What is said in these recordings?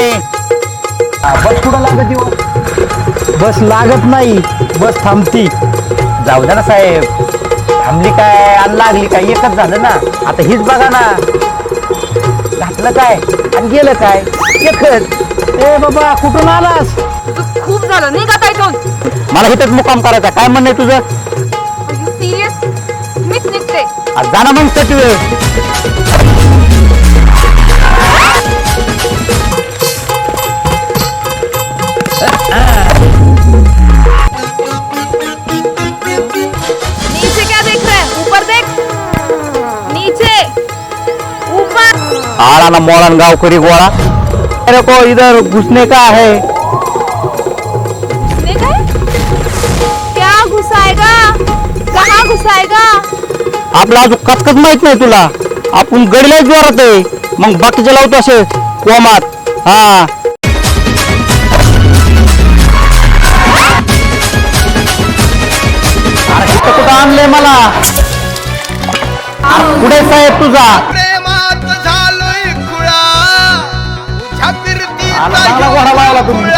भावाने बस कुठं लागत येऊ बस लागत नाही. बस थांबती. जाऊ द्या ना साहेब. थांबली काय? आणि लागली काय? एकच झालं ना. आता हीच बघा ना. घातलं काय? आणि गेलं काय? एकच. ए बाबा कुठून आलास? तुझं खूप झालं. नाही का काय इथून. मला इथंच मुक्काम करायचा काय म्हणणं आहे तुझं? सिरियस मीच निघते. आज जा ना मग सटी आला ना मोळन गावकरी गोळा. अरे को इधर घुसने का है? घुसने का है? क्या घुसाएगा? कहाँ घुसाएगा? आपला अजून कचकच माहीत नाही तुला. आपण गडीला जोरात आहे. मग बाकीचे लावतो असे कोमात. हा. अरे इथं कुठं आणलंय मला? पुढे साहेब तुझा? चांगला घोडा लावला तुम्ही.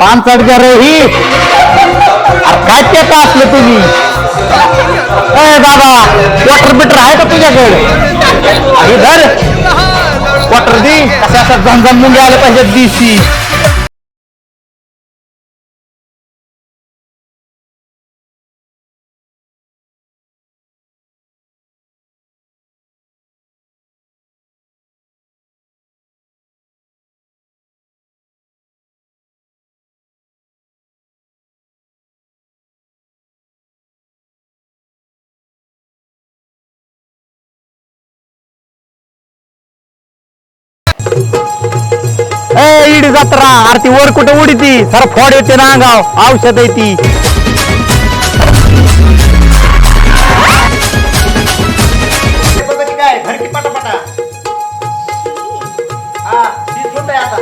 पान चढ रे ही काय काय पेट असलं तुम्ही ए बाबा क्वॉटर बिटर आहे का तुझ्याकडे हे धर क्वार्टर दी कशा असं झणझण मुंगे आलं पाहिजे दिसी ए इडी जत्रा अरे ती वर कुठे उडी ती सर फोड येते ना अंगाव औषध आहे ती. काय भरकी पटापटा. हा आहे आता.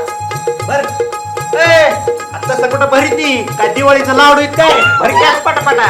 बर ए आता कुठं भरी ती काय दिवाळीचं लाडू आहेत काय? भरकी आज पटापटा.